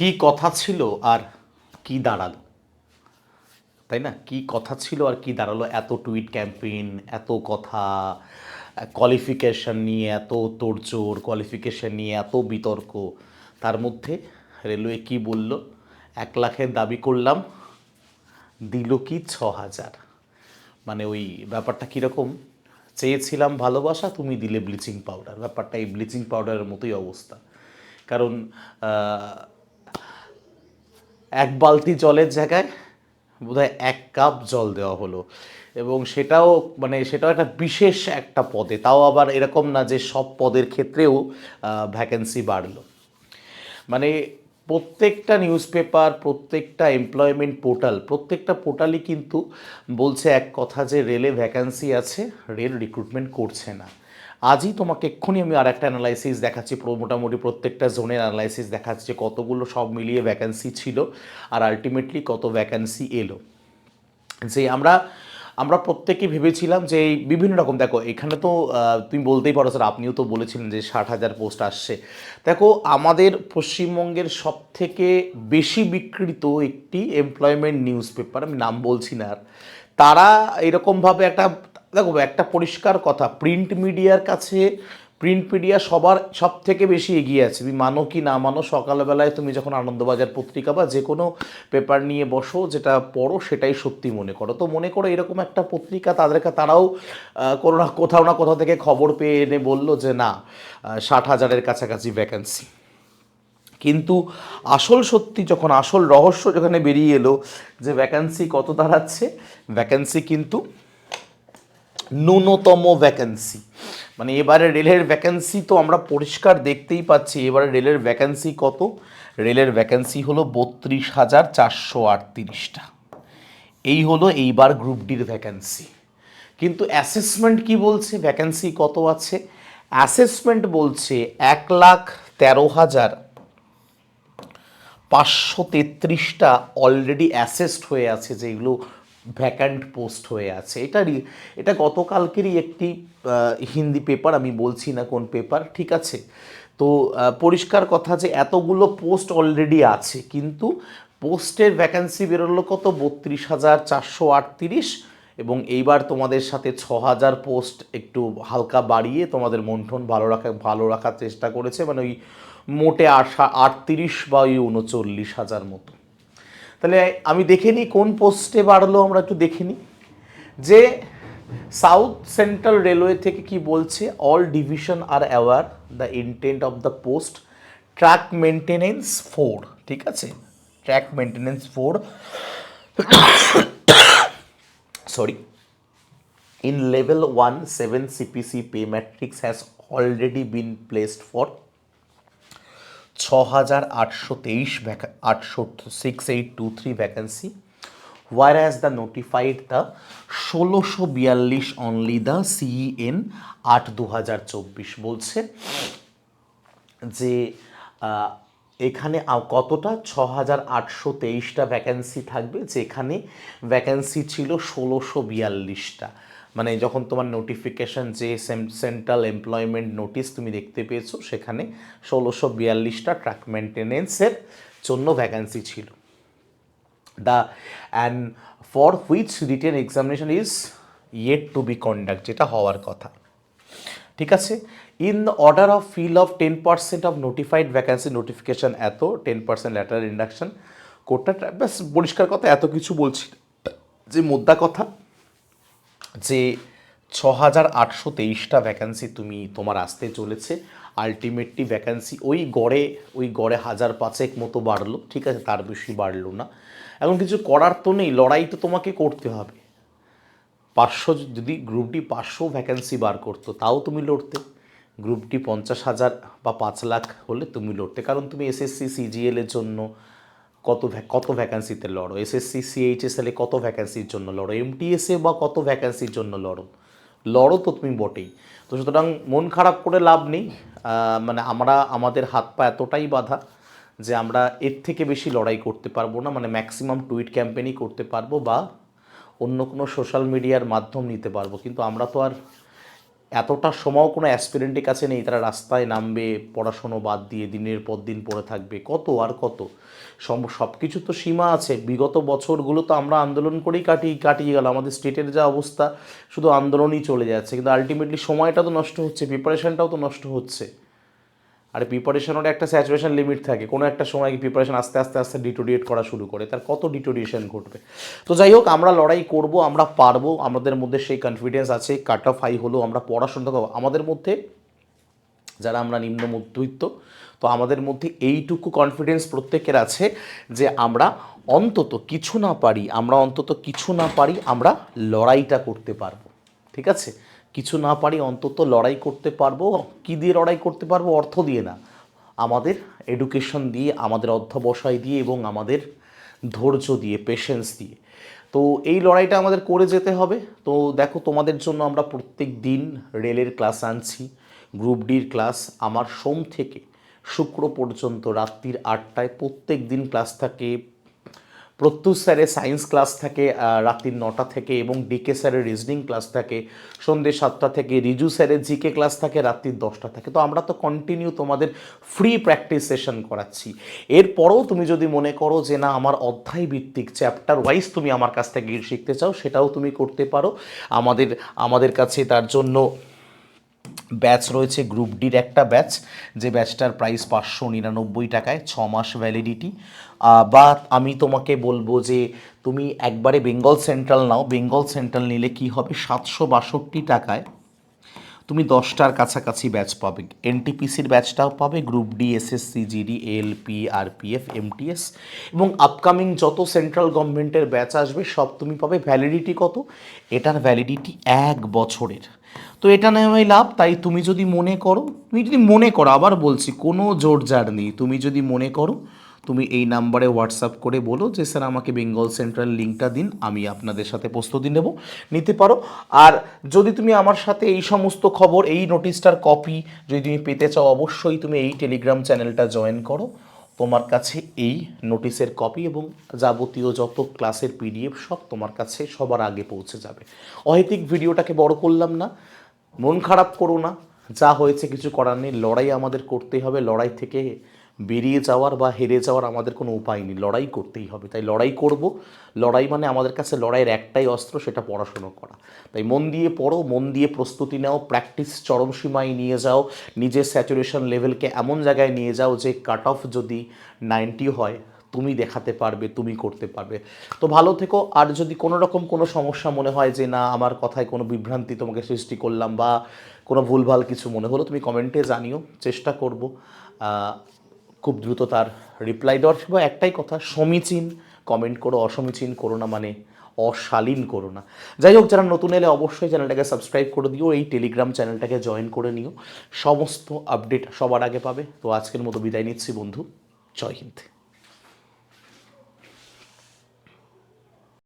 কি কথা ছিল আর কি দাঁড়াল? তাই না? কি কথা ছিল আর কি দাঁড়াল? এত টুইট ক্যাম্পেইন, এত কথা কোয়ালিফিকেশান নিয়ে এত তোড়জোড় কোয়ালিফিকেশান নিয়ে এত বিতর্ক, তার মধ্যে রেলওয়ে কি বলল? এক লাখের দাবি করলাম, দিল কি ছ হাজার? মানে ওই ব্যাপারটা কীরকম? চেয়েছিলাম ভালোবাসা, তুমি দিলে ব্লিচিং পাউডার। ব্যাপারটা এই ব্লিচিং পাউডারের মতোই অবস্থা। কারণ এক বালতি জলের জায়গায় বোধহয় এক কাপ জল দেওয়া হলো। এবং সেটাও মানে সেটাও একটা বিশেষ একটা পদে, তাও আবার এরকম না যে সব পদের ক্ষেত্রেও ভ্যাকেন্সি বাড়লো। মানে প্রত্যেকটা নিউজ পেপার প্রত্যেকটা এমপ্লয়মেন্ট পোর্টাল প্রত্যেকটা পোর্টালই কিন্তু বলছে এক কথা যে রেলে ভ্যাকান্সি আছে, রেল রিক্রুটমেন্ট করছে না। আজই তোমাকে এক্ষুনি আমি আর একটা অ্যানালাইসিস দেখাচ্ছি মোটামুটি প্রত্যেকটা জোনের অ্যানালাইসিস দেখাচ্ছি কতগুলো সব মিলিয়ে ভ্যাকান্সি ছিল আর আলটিমেটলি কত ভ্যাকান্সি এলো। যে আমরা আমরা প্রত্যেকে ভেবেছিলাম যে এই বিভিন্ন রকম, দেখো, এখানে তো তুমি বলতেই পারো স্যার আপনিও তো বলেছিলেন যে ষাট হাজার পোস্ট আসছে। দেখো, আমাদের পশ্চিমবঙ্গের সব থেকে বেশি বিকৃত একটি এমপ্লয়মেন্ট নিউজ পেপার আমি নাম বলছি না আর, তারা এরকমভাবে একটা দেখো, একটা পরিষ্কার কথা প্রিন্ট মিডিয়ার কাছে প্রিন্ট মিডিয়া সবার সব থেকে বেশি এগিয়ে আছে। তুমি মানো কি না মানো, সকালবেলায় তুমি যখন আনন্দবাজার পত্রিকা বা যে কোনো পেপার নিয়ে বসো, যেটা পড়ো, সেটাই সত্যি মনে করো। তো মনে করো এরকম একটা পত্রিকা তাদেরকে, তারাও কোনো না, কোথাও না কোথাও থেকে খবর পেয়ে এনে বলল যে, না ষাট হাজারের কাছাকাছি ভ্যাকেন্সি কিন্তু আসল সত্যি যখন, আসল রহস্য যেখানে বেরিয়ে এলো যে ভ্যাকেন্সি কত দাঁড়াচ্ছে? ভ্যাকেন্সি কিন্তু ন্যূনতম ভ্যাকেন্সি মানে এবারে রেলের ভ্যাকেন্সি তো আমরা পরিষ্কার দেখতেই পাচ্ছি, এবারে রেলের ভ্যাকেন্সি কত? রেলের ভ্যাকেন্সি হলো বত্রিশ হাজার চারশো আটত্রিশটা। এই হলো এইবার গ্রুপ ডির ভ্যাকেন্সি কিন্তু অ্যাসেসমেন্ট কি বলছে? ভ্যাকেন্সি কত আছে? অ্যাসেসমেন্ট বলছে এক লাখ তেরো হাজার পাঁচশো তেত্রিশটা অলরেডি অ্যাসেসড হয়ে আছে, যেগুলো ভ্যাকান্ট পোস্ট হয়ে আছে। এটা এটা গতকালকেরই একটি হিন্দি পেপার আমি বলছি না কোন পেপার ঠিক আছে? তো পরিষ্কার কথা যে এতগুলো পোস্ট অলরেডি আছে, কিন্তু পোস্টের ভ্যাকান্সি বেরোলো কত? বত্রিশ হাজার চারশো আটত্রিশ এবং এইবার তোমাদের সাথে ছ হাজার পোস্ট একটু হালকা বাড়িয়ে তোমাদের মন্ঠন ভালো রাখা, ভালো রাখার চেষ্টা করেছে মানে ওই মোটে আশা আটত্রিশ বা ওই উনচল্লিশ হাজার মতো। তাহলে আমি দেখে নিই কোন পোস্টে বাড়লো, আমরা একটু দেখে নিই। যে সাউথ সেন্ট্রাল রেলওয়ে থেকে কি বলছে all division R aware the intent of the post track maintenance four ঠিক আছে? Track maintenance four sorry, in level 1 7 cpc pay matrix has already been placed for ছ হাজার আটশো তেইশ আটশো six eight two three vacancy were as the notified the ষোলোশো বিয়াল্লিশ only the CEN আট দু হাজার চব্বিশ বলছে, যে এখানে কতটা? ছ হাজার আটশো তেইশটা ভ্যাকেন্সি থাকবে, যেখানে ভ্যাকেন্সি ছিল ষোলোশো বিয়াল্লিশটা। মানে যখন তোমার নোটিফিকেশন যে সেন্ট্রাল এমপ্লয়মেন্ট নোটিস তুমি দেখতে পেয়েছ, সেখানে ষোলোশো বিয়াল্লিশটা ট্র্যাক মেনটেনেন্সের জন্য ভ্যাকেন্সি ছিল। The and for which written examination is yet to be conduct যেটা হওয়ার কথা। ঠিক আছে? In order of fill of ten percent of notified vacancy notification এত টেন পার্সেন্ট ল্যাটার ইন্ডাকশন কোর্টটা ব্যাস, পরিষ্কার কথা, এত কিছু বলছি। যে মোদ্দা কথা যে ছ হাজার আটশো তেইশটা ভ্যাকান্সি তুমি তোমার আসতে চলেছে আলটিমেটলি ভ্যাকান্সি ওই গড়ে ওই গড়ে হাজার পাঁচেক মতো বাড়লো, ঠিক আছে? তার বেশি বাড়লো না। এখন কিছু করার তো নেই, লড়াই তো তোমাকে করতে হবে। পাঁচশো, যদি গ্রুপ ডি পাঁচশো ভ্যাকান্সি বার করতো, তাও তুমি লড়তে। গ্রুপটি পঞ্চাশ হাজার বা পাঁচ লাখ হলে তুমি লড়তে। কারণ তুমি এসএসসি সিজিএলের জন্য কত কত ভ্যাকেন্সিতে লড়ো? এসএসসি সিএইচএসএল কত ভ্যাকান্সির জন্য লড়ো? এমটিএসএ বা কত ভ্যাকান্সির জন্য লড়ো? লড়ো তো তুমি বটেই। তো সুতরাং মন খারাপ করে লাভ নেই। মানে আমরা, আমাদের হাত পা এতটাই বাধা যে আমরা এর থেকে বেশি লড়াই করতে পারব না। মানে ম্যাক্সিমাম টুইট ক্যাম্পেনই করতে পারব বা অন্য কোনো সোশ্যাল মিডিয়ার মাধ্যম নিতে পারব। কিন্তু আমরা তো আর এতটা সময় কোনো অ্যাসপিরেন্টের কাছে নেই, তারা রাস্তায় নামবে, পড়াশুনো বাদ দিয়ে দিনের পর দিন পড়ে থাকবে। কত আর কত? সব কিছু তো সীমা আছে। বিগত বছরগুলো তো আমরা আন্দোলন করেই কাটিয়ে কাটিয়ে গেল আমাদের স্টেটের যা অবস্থা, শুধু আন্দোলনই চলে যাচ্ছে। কিন্তু আলটিমেটলি সময়টা তো নষ্ট হচ্ছে প্রিপারেশানটাও তো নষ্ট হচ্ছে। আর প্রিপারেশনের একটা স্যাচুরেশন লিমিট থাকে। কোনো একটা সময় প্রিপারেশন আস্তে আস্তে আস্তে ডিটোরিয়েট করা শুরু করে। তার কত ডিটোরিয়েশন ঘটবে? তো যাই হোক, আমরা লড়াই করব, আমরা পারব, আমাদের মধ্যে সেই কনফিডেন্স আছে কাট অফ হাই হলেও আমরা পড়াশোনা করব আমাদের মধ্যে যারা আমরা নিম্ন মধ্যবিত্ত, তো আমাদের মধ্যে এইটুকু কনফিডেন্স প্রত্যেকের আছে যে আমরা অন্তত কিছু না পারি, আমরা অন্তত কিছু না পারি, আমরা লড়াইটা করতে পারব। ঠিক আছে? কিছু না পারি, অন্তত লড়াই করতে পারব। কী দিয়ে লড়াই করতে পারব? অর্থ দিয়ে না। আমাদের এডুকেশন দিয়ে, আমাদের অধ্যবসায় দিয়ে এবং আমাদের ধৈর্য দিয়ে পেশেন্স দিয়ে। তো এই লড়াইটা আমাদের করে যেতে হবে। তো দেখো, তোমাদের জন্য আমরা প্রত্যেক দিন রেলের ক্লাস আনছি গ্রুপ ডির ক্লাস আমার সোম থেকে শুক্র পর্যন্ত রাত্রির আটটায় প্রত্যেক দিন ক্লাস থাকে। প্রত্যুষ স্যারের সায়েন্স ক্লাস থাকে আহ, রাত্রির নটা থেকে এবং ডিকে স্যারের রিজনিং ক্লাস থাকে সন্ধ্যে সাতটা থেকে রিজু স্যারের জিকে ক্লাস থাকে রাত্রির দশটা থাকে। তো আমরা তো কন্টিনিউ তোমাদের ফ্রি প্র্যাকটিস সেশন করাচ্ছি। এরপরেও তুমি যদি মনে করো যে না আমার অধ্যায় ভিত্তিক চ্যাপ্টার ওয়াইজ তুমি আমার কাছ থেকে শিখতে চাও সেটাও তুমি করতে পারো। আমাদের আমাদের কাছে তার জন্য ব্যাচ রয়েছে গ্রুপ ডির একটা ব্যাচ, যে ব্যাচটার প্রাইস পাঁচশো নিরানব্বই টাকায়, ছ মাস ভ্যালিডিটি বা আমি তোমাকে বলব যে তুমি একবারে বেঙ্গল সেন্ট্রাল নাও। বেঙ্গল সেন্ট্রাল নিলে কি হবে? সাতশো বাষট্টি টাকায় তুমি দশটার কাছাকাছি ব্যাচ পাবে। এনটিপিসির ব্যাচটাও পাবে group D SSC GD LP RPF MTS এবং আপকামিং যত সেন্ট্রাল গভর্নমেন্টের ব্যাচ আসবে, সব তুমি পাবে। ভ্যালিডিটি কত? এটার ভ্যালিডিটি এক বছরের। তো এটা নেওয়াই লাভ, তাই তুমি যদি মনে করো, তুমি যদি মনে করো, আবার বলছি, কোনো জোর জার নেই। তুমি যদি মনে করো তুমি এই নাম্বারে হোয়াটসঅ্যাপ করে বলো যে, স্যার, আমাকে বেঙ্গল সেন্ট্রাল লিঙ্কটা দিন, আমি আপনাদের সাথে প্রস্তুতি নেব, নিতে পারো। আর যদি তুমি আমার সাথে এই সমস্ত খবর, এই নোটিশটার কপি যদি তুমি পেতে চাও, অবশ্যই তুমি এই টেলিগ্রাম চ্যানেলটা জয়েন করো। তোমার কাছে এই নোটিশের কপি এবং যাবতীয় যত ক্লাসের পিডিএফ সব তোমার কাছে সবার আগে পৌঁছে যাবে। অহেতিক ভিডিওটাকে বড় করলাম না। মন খারাপ করো না। যা হয়েছে কিছু করার নেই। লড়াই আমাদের করতেই হবে। লড়াই থেকে বেরিয়ে যাওয়ার বা হেরে যাওয়ার আমাদের কোনো উপায় নেই। লড়াই করতেই হবে। তাই লড়াই করব। লড়াই মানে আমাদের কাছে লড়াইয়ের একটাই অস্ত্র, সেটা পড়াশুনো করা। তাই মন দিয়ে পড়ো, মন দিয়ে প্রস্তুতি নাও, প্র্যাকটিস চরম সীমায় নিয়ে যাও, নিজের স্যাচুরেশন লেভেলকে এমন জায়গায় নিয়ে যাও যে কাট অফ যদি নাইনটি হয়, তুমি দেখাতে পারবে, তুমি করতে পারবে। তো ভালো থেকো। আর যদি কোনো রকম কোনো সমস্যা মনে হয় যে, না, আমার কথায় কোনো বিভ্রান্তি তোমাকে সৃষ্টি করলাম বা কোনো ভুলভাল কিছু মনে হলো, তুমি কমেন্টে জানিও। চেষ্টা করব। খুব দ্রুত তার রিপ্লাই দেওয়ার বা একটাই কথা, সমীচীন কমেন্ট করো। অসমীচীন করো না মানে অশালীন করো না। যাই হোক, যারা নতুন এলে অবশ্যই চ্যানেলটাকে সাবস্ক্রাইব করে দিও, এই টেলিগ্রাম চ্যানেলটাকে জয়েন করে নিও। সমস্ত আপডেট সবার আগে পাবে। তো আজকের মতো বিদায় নিচ্ছি বন্ধু। জয় হিন্দ।